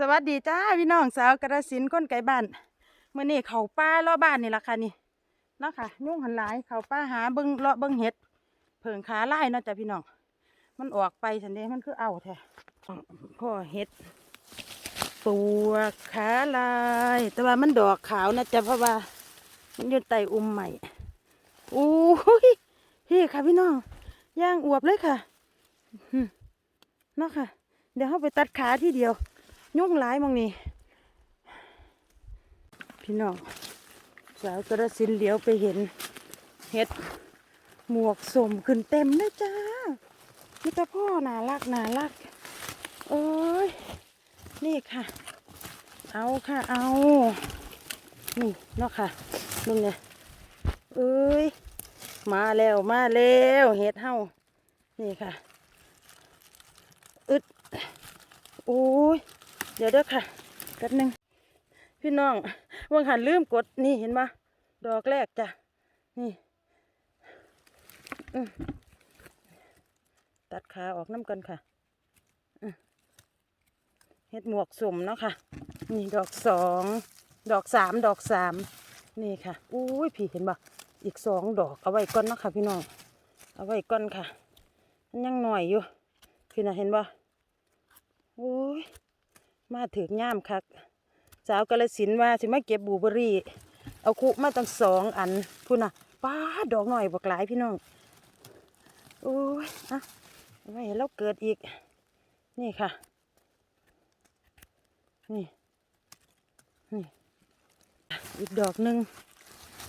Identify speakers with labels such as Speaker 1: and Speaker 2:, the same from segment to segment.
Speaker 1: สวัสดีจ้าพี่น้องสาวกระสินธุ์คนไกลบ้านเมื่อนี้เขาป้าลาะบ้านนี่ละค่ะนี่เนาะค่ะยุ่งหันหลายเขาป้าหาเบิงเลาะเบิงเห็ดเผิงขาไล่เนาะจ้ะพี่น้องมันออกไปสันเดมันคือเอาแท้พ่อเห็ดปวขาลาย แต่ว่ามันดอกขาวนะจ๊ะเพราะว่า มันอยู่ใต้อุ้มใหม่อู้ยพี่ค่ะพี่น้องย่างอวบเลยค่ะเนาะค่ะ เดี๋ยวเราไปตัดขาที่เดียว ยุ่งหลายมองนี่พี่น้องสาวกระสินเหลียวไปเห็นเห็ดหมวกสมขึ้นเต็มเลยจ้านี่ต่พ่อน่ารักน่ารักโอ้ยนี่ค่ะ เอาค่ะเอานี่เนาะค่ะมึงเนี่ยเอ้ยมาแล้วมาแล้วเห็ดเฮานี่ค่ะ อึดโอ้ย เดี๋ยวเด้อค่ะแป๊บหนึง พี่น้องวังหันลืมกดนี่เห็นปะดอกแรกจ้ะ นี่ตัดขาออกน้ำกันค่ะเฮ็ดหมวกสุ่มเนาะค่ะ นี่ดอกสอง ดอกสาม ดอกสาม นี่ค่ะ อุ้ยพี่เห็นปะอีกสองดอกเอาไว้ก่อนเนาะค่ะ พี่น้อง เอาไว้ก่อนค่ะ ยังหน่อยอยู่ พี่น่ะเห็นปะโอ้ย มาถึงย่ามคัก สาวกาลสินว่าสิมาเก็บบูเบอรี่ เอาคุมาตั้งสองอันพูดนะป้าดอกหน่อยบักหลายพี่น้องโอ้ยอะไว้ให้เราเกิดอีก นี่ค่ะ นี่นี่อีกดอกหนึ่ง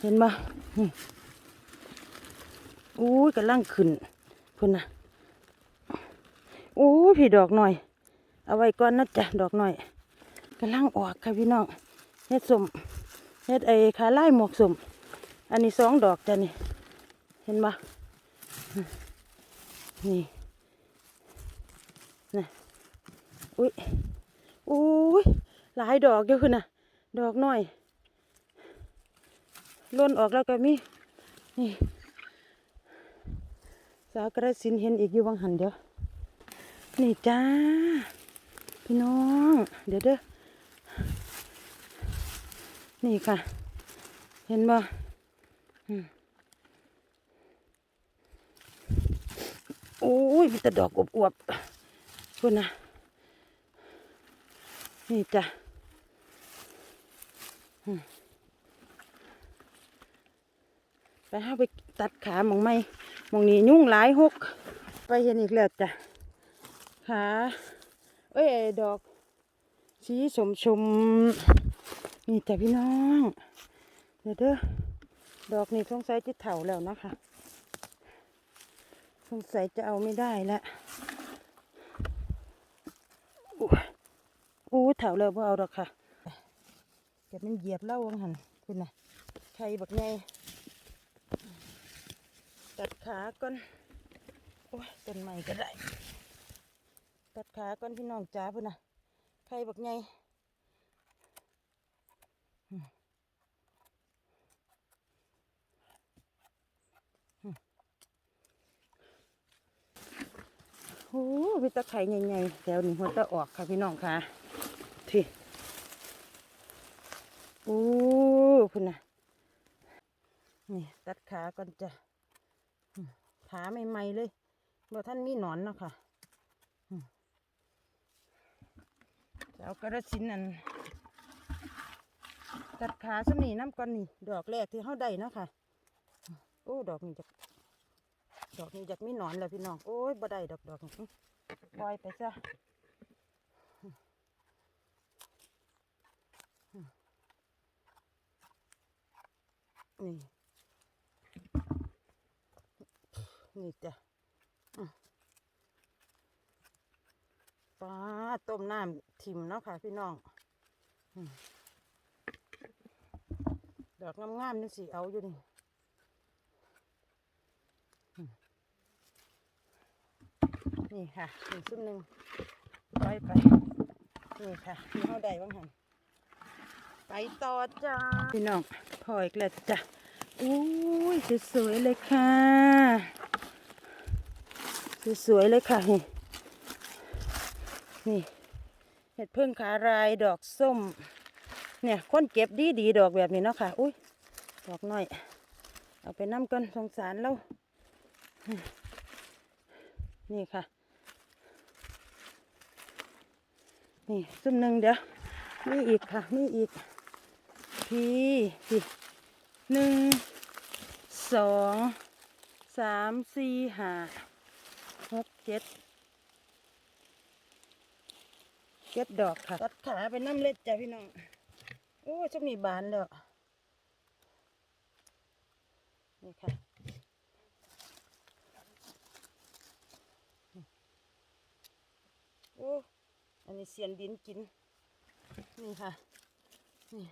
Speaker 1: เห็นปะนี่โอ้ยกำลังขึ้นพูดนะโอ้พี่ดอกหน่อย เอาไว้ก่อนนะจ๊ะดอกหน่อยกำลังออกค่ะพี่น้องเฮ็ดสมเฮ็ดไอ้ขาไล่หมวกสมอันนี้สองดอกจ้ะนี่ เห็นปะนี่นะอุ้ยอุ้ยหลายดอกเยอะขึ้นน่ะดอกหน่อยล้นออกแล้วก็มีนี่สาวกระสินเห็นอีกอยู่บางหันเดียวนี่จ้า พี่น้อง เดี๋ยวเด้อนี่ค่ะ เห็นบ่โอ้ยมีแต่ดอกอวบๆคุณนะนี่จ้ะไปห้าไปตัดขาหมองไม่หมองนี้ยุ่งหลายหก ไปเห็นอีกแล้วจ้ะขา เอ้ยไอ้ดอก สีชมชมนี่แต่พี่น้อง เดี๋ยวเด้อดอกนี่สงสัยจะเถาแล้วนะคะสงสัยจะเอาไม่ได้แล้วอู้เถาแล้วพอเอาดอกค่ะเดี๋ยวมันเหยียบเล่าวังหันคุณน่ะใครบักไงตัดขาก่อน โอ้ยต้นใหม่ก็ได้ ตัดขาก่อนพี่น้องจ้าพุ่นนะใครบักไงอืมอืมโอ้มีตะไคร่ใหญ่ๆแถวนี้หัวตะออกค่ะพี่น้องค่ะที่โอ้พุ่นนะนี่ตัดขาก่อนจ้ะอืมขาใหม่ๆเลยบ่ท่านมีหนอนเนาะค่ะ แล้วกระสินนั่นตัดขาสนีน้ำก่อนนี่ ดอกแรกที่เขาได้เนาะค่ะ โอ้ ดอกนี้จากดอกนี้จากมีหนอนแล้วพี่น้อง โอ้ยบ่ได้ดอกดอกปล่อยไปซะนี่ นี่จ้ะ ปลาต้มน้ำทิมเนาะค่ะ พี่น้องอืมดอกงามๆนี่สิเอาอยู่นี่นี่ค่ะหนึ่งซุ่มหนึ่งไปไป นี่ค่ะที่เขาได้บ้างหันไปต่อจ้า พี่น้องพออีกแล้วจ้ะอุ้ยสวยๆเลยค่ะ สวยๆเลยค่ะ นี่เห็ดพึ่งขารายดอกส้ม เนี่ยคนเก็บดีดีดอกแบบนี้เนาะค่ะอุ้ยดอกน้อย เอาไปน้ำกันสงสารแล้วนี่ค่ะ นี่ซุ่มหนึ่งเดี๋ยวมีอีกค่ะมีอีกพี่พี่หนึ่งสองสามสี่ห้าหกเจ็ด เจ็ดดอกค่ะตัดขาไปน้ำเล็ดจ้ะพี่น้อง โอ้ช่วงนี้บานแล้วนี่ค่ะโอ้อันนี้เสียนดินกิน นี่ค่ะ นี่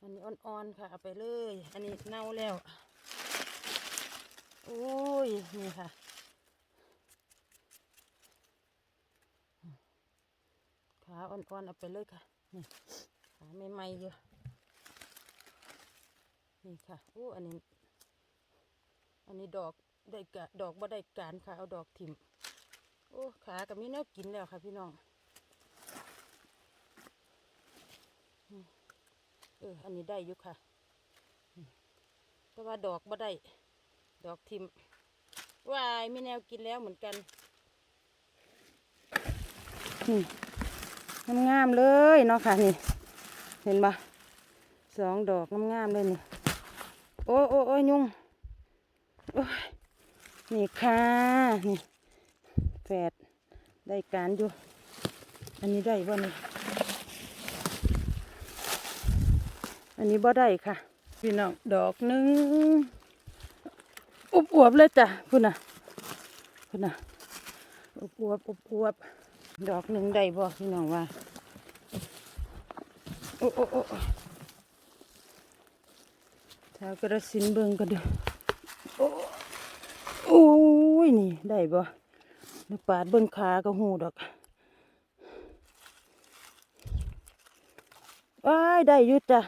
Speaker 1: อันนี้อ่อนๆค่ะ เอาไปเลย อันนี้เน่าแล้ว โอ้ย นี่ค่ะ ขา อ่อนๆเอาไปเลยค่ะ นี่ขาใหม่ๆอยู่ นี่ค่ะโอ้อันนี้ อันนี้ดอกได้กะดอกบ่ได้การค่ะ เอาดอกถิ่มโอ้ขากับมีแนวกินแล้วค่ะพี่น้องเออ อันนี้ได้อยู่ค่ะ แต่ว่าดอกบ่ได้ ดอกทิมวายมีแนวกินแล้วเหมือนกันนี่ งามๆเลยเนาะค่ะนี่ เห็นปะสองดอกงามๆเลยนี่โอ้โอ้โอ้ยุงโอ้ยนี่ค่ะนี่แฝดได้การอยู่ อันนี้ได้บ่นี่อันนี้บ่ได้ค่ะ พี่น้องดอกหนึ่งอุบอวบเลยจ้ะพุ่นน่ะพุ่นน่ะอุบอวบอุบอวบ ดอกหนึ่งได้บ่พี่น้องว่า โอ้โอ้โอ้ชาวกระสินเบิ่งก็ดูโอ้โอ้ยนี่ได้บ่เดี๋ยวปาดเบิ้งขาก็หูดอกว้ายได้ยุจ้ะ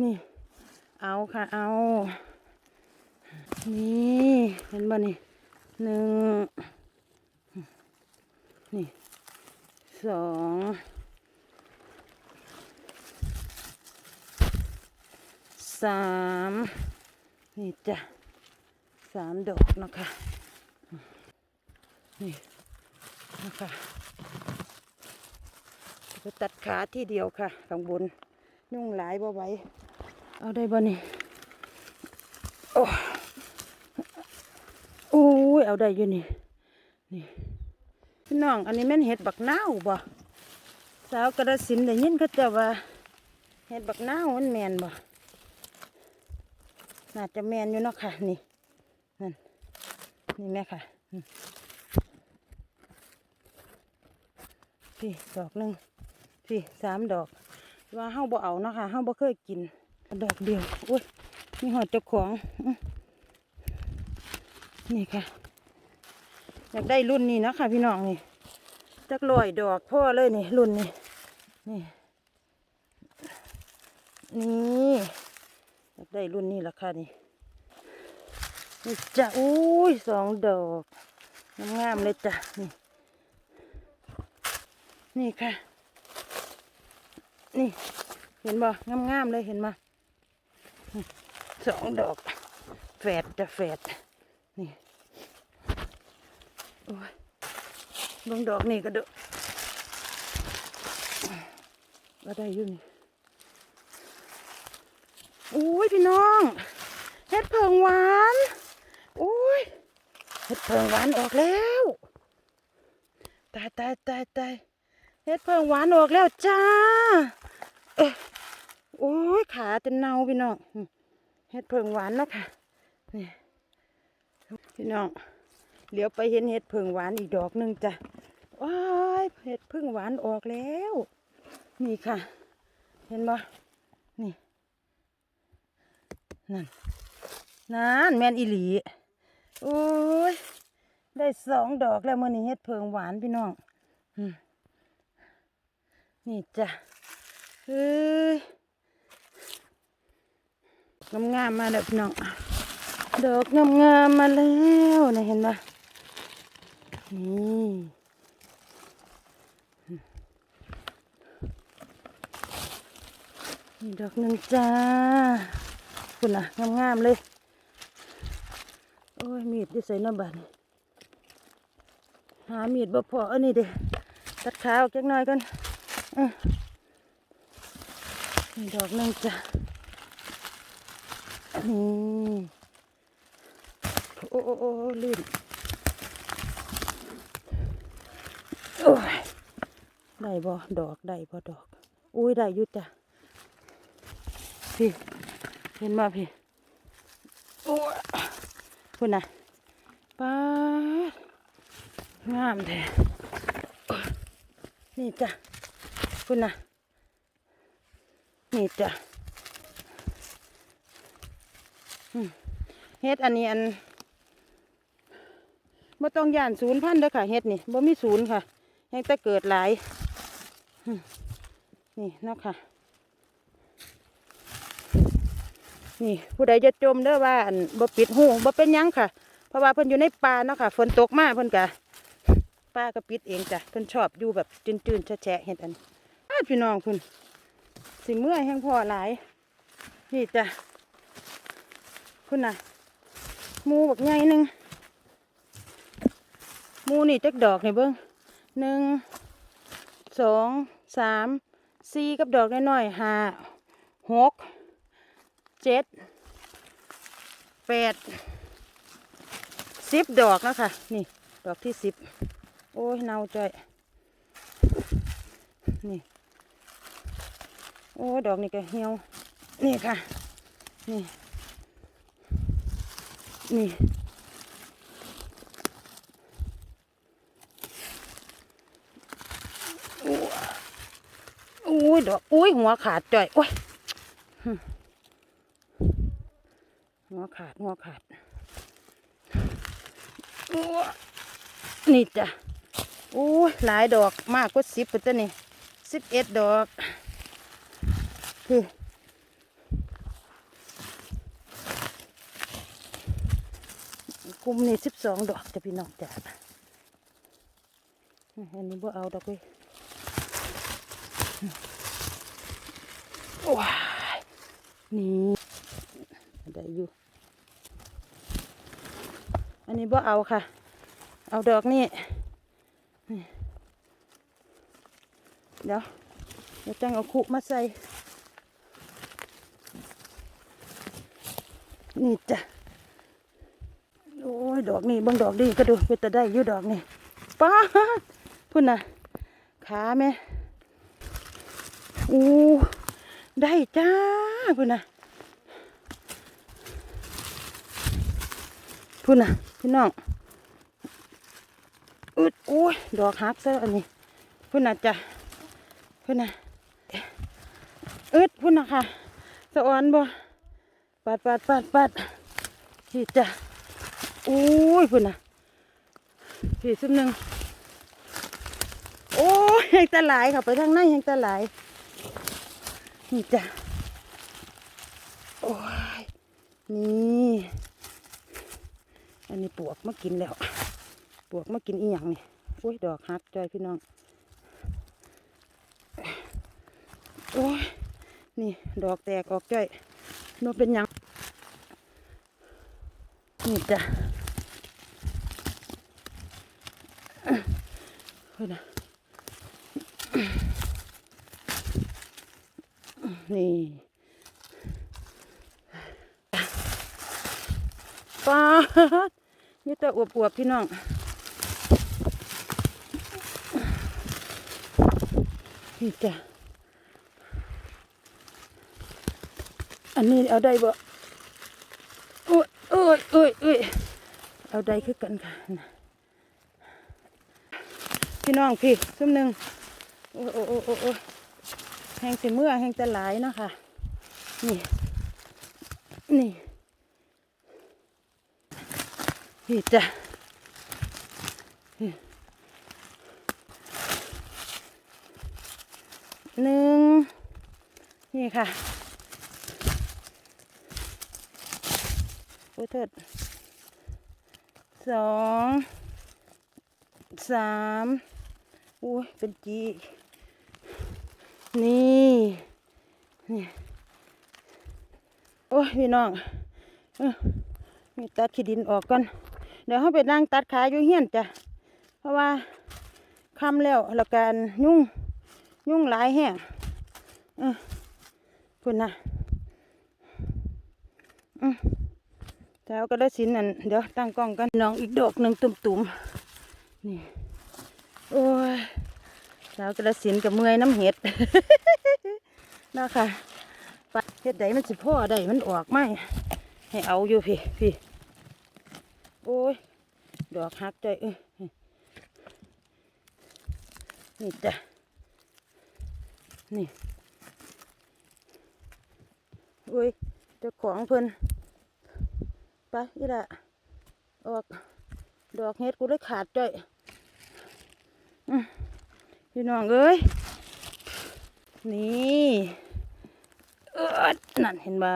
Speaker 1: นี่ เอาค่ะ เอา นี่ เห็นบ่นี่หนึ่งนี่ สองสามนี่จ้ะสามดอกนะคะ นี่นะคะจะไปตัดขาที่เดียวค่ะข้างบนยุ่งหลายบ่ไหวเอาได้บ่นี่โอ้โอ้ยเอาได้อยู่นี่นี่ น้อง อันนี้แม่นเห็ดบักนาวบ่สาวกระสินได้ยินเขาจะว่าเห็ดบักนาวมันแมนบ่น่าจะแมนอยู่เนาะค่ะ นี่นั่นนี่แม่ค่ะพี่ดอกหนึ่งพี่สามดอก ว่าเฮาบ่เอาเนาะค่ะเฮาบ่เคยกิน ดอกเดียวอุ้ยมีหอดเจ้าของนี่ค่ะอยากได้รุ่นนี้เนาะค่ะพี่น้องนี่ จักลอยดอกพ่อเลยนี่รุ่นนี้นี่นี่ได้รุ่นนี้ละค่ะนี่นี่จ้ะอุ้ยสองดอกงามๆเลยจ้ะนี่นี่ค่ะ นี่เห็นบ่งามๆเลยเห็นบ่นี่สองดอกแฝดจะแฝดนี่โอ้ย เบงดอกนี่ก็ดูก็ได้อยู่นี่โอ้ยพี่น้องเห็ดเพิงหวานโอ้ยเห็ดเพิงหวานออกแล้วตายตายตายตายเฮ็ดเพิงหวานออกแล้วจ้าเอ้ยโอ้ยขาจะเน่าพี่น้องเฮ็ดเพิงหวานนะค่ะนี่พี่น้อง เหลียวไปเห็นเห็ดพิ่งหวานอีกดอกหนึ่งจ้ะว้ายเห็ดพิ่งหวานออกแล้ว นี่ค่ะ เห็นบ่นี่ นั่นนั่นแมนอีหลีโอ้ยได้สองดอกแล้วมื่อนี้เฮ็ดเพิงหวานพี่น้องนี่จ้ะเฮ้ยงามๆมาแล้วพี่น้อง ดอกงามๆมาแล้วนะเห็นปะ นี่ดอกนันจ้าคุณนะงามๆเลย โอ้ย มีดที่ใส่หน้าบันหามีดบ่พออันนี้เด้ตัดขาออกจักน้อยกันนี่ดอกนันจ้านี่ โอ้โอ้โอ้ลื่น ได้บ่ดอกได้บ่ดอก อุ้ยได้ยุจ้ะพี่เห็นมาพี่โอ้ยคุณนะป้างามแท้นี่จ้ะคุณนะนี่จ้ะเฮ็ดอันนี้อันบ่ต้องย่านศูนย์พันเด้อค่ะเฮ็ดนี่บ่มีศูนย์ค่ะ ยังแต่เกิดหลายนี่เนาะค่ะ นี่ผู้ใดจะจมเด้อว่าอันบ่ปิดหูบ่เป็นยังค่ะ เพราะว่าเพิ่นอยู่ในป่าเนาะค่ะฝนตกมาเพิ่นก็ป้าก็ปิดเองจ้ะเพิ่นชอบอยู่แบบจืนๆแฉะเฮ็ดอันอาพี่น้องเพิ่นสิเมื่อยแห้งพอหลาย นี่จ้ะคุณน่ะมูบักใหญ่หนึงมูนี่จักดอกนี่เบิ่ง หนึ่งสองสามสี่กับดอกน้อยๆห้าหกเจ็ดแปดสิบดอกแล้วค่ะนี่ ดอกที่สิบโอ้ยเน่าจ้อยนี่โอ้ดอกนี่ก็เหี่ยวนี่ค่ะ นี่ นี่โอ้ยโอุ้ยดอกอุ้ยหัวขาดจ้อยโอ้ยหัวขาดหัวขาดโอ้นี่จ้ะโอ้ยหลายดอกมากกว่าสิบปุ่นตัวนี่สิบเอ็ดดอกคือกลุ่มนี่สิบสองดอกจะพี่น้องจ้ะอันนี้บ่เอาดอกเว้ย ว้ายนี่ได้อยู่ อันนี้บ่เอาค่ะ เอาดอกนี่นเดี๋ยวเดี๋ยวจังเอาคุมาใส่ นี่จ้ะ โอ้ย ดอกนี่บางดอกดีก็ดูเป็นแต่ได้อยู่ดอกนี่ป้าพุ่นนะขาแม่อู้ ได้จ้าพุ่นน่ะพุ่นน่ะพี่น้องอึดโอ้ยดอกฮักซะอันนี้พุ่นน่ะจ้ะพุ่นน่ะอึดพุ่นน่ะค่ะสะออนบ่ปัดปัดปัดปัดพี่จ้ะโอ้ยพุ่นน่ะพี่ซุ่มหนึ่งโอ้ยแหงตะหลายค่ะไปทางในแหงตะหลาย นี่จ้ะ โอ้ย นี่ อันนี้ปวกมากินแล้ว ปวกมากินอีหยังนี่อุ้ย ดอกฮักจอยพี่น้อง โอ้ย นี่ ดอกแตกออกจ้อยโนเป็นยัง นี่จ้ะเฮ้ยนะ นี่ปาดนี่แต่อวบๆพี่น้องนี่จ้ะอันนี้เอาได้บ่โอ้ยโอ้ยโอ้ยโอ้ยเอาได้คือกันค่ะพี่น้องพี่ซุ่มหนึ่งโอ้โอ้โอ้โอ้ยโอ้ย แห้งสิเมื่อแห้งจะหลายเนาะค่ะนี่ นี่นี่จ้ะหนึ่งนี่ค่ะโอ้ยเถิดสองสามอุ้ยเป็นจี นี่นี่โอ้ยพี่น้องเออนี่ตัดขี้ดินออกก่อน เดี๋ยวเขาไปนั่งตัดขาอยู่เฮียนจ้ะ เพราะว่าคำแล้วแล้วการยุ่งยุ่งหลายแห้งเออคุณนะอืมแล้วก็ได้สินนั่นเดี๋ยวตั้งกล้องกันน้องอีกดอกหนึ่งตุ่มๆนี่ โอ้ย แล้วก็ได้สินกับเมื่อยน้ำเห็ดนะค่ะไปเห็ดใดมันสิพ่อใดมันออกไหมให้เอาอยู่พี่พี่โอ้ย ดอกหักใจเอ้ยนี่จ้ะนี่โอ้ยเจ้าของเพิ่นไปอีละออก ดอกเฮ็ดกูได้ขาดจ้อยอืม พี่น้องเอ้ย นี่เออนั่นเห็นบ่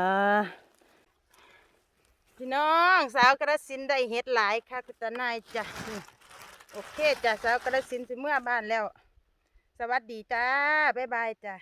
Speaker 1: พี่น้องสาวกระสินได้เห็ดหลายค่ะคุณตานายจ้ะโอเคจ้ะสาวกระสินสิเมื่อบ้านแล้ว สวัสดีจ้า บ๊ายบายจ้ะ